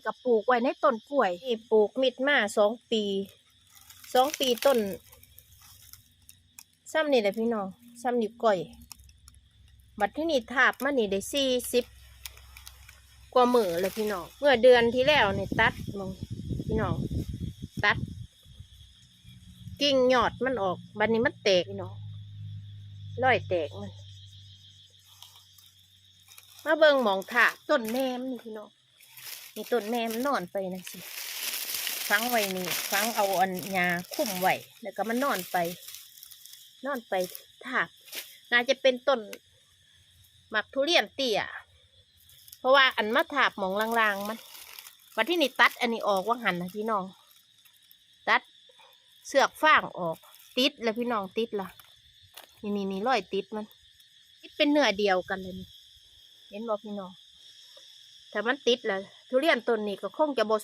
นี่ก็ปลูกไว้ในต้นกล้วยนี่ปลูกมิดมาสองปีสองปีต้นซ้ำนี่แหละพี่น้องซ้ำนิ้วก้อย บัดที่นี่ทาบมานี่ได้สี่สิบกว่ามือเลยพี่น้องเมื่อเดือนที่แล้วเนี่ยตัดมองพี่น้องตัด กิ่งยอดมันออก บัดนี้มันแตกพี่น้องร้อยแตกมันมาเบิ่งหมองถาต้นแหนมนี่พี่น้อง นี่ต้นแหนมนอนไปนะสิฟังไว้นี่ฟังเอาอันยาคุ้มไว้แล้วก็มันนอนไป นอนไปถากน่าจะเป็นต้นหมักทุเรียนเตี้ยเพราะว่าอันมาถากหมองลางๆมันวันที่นี่ตัดอันนี้ออกว่าหันนะพี่น้อง ตัดเสือกฟางออก ติดแล้วพี่น้องติดละนี่นี่นี่ร้อยติดมัน ติดเป็นเนื้อเดียวกันเลยนี่เห็นบอกพี่น้อง ถ้ามันติดแล้วทุเรียนต้นนี้ก็คงจะบส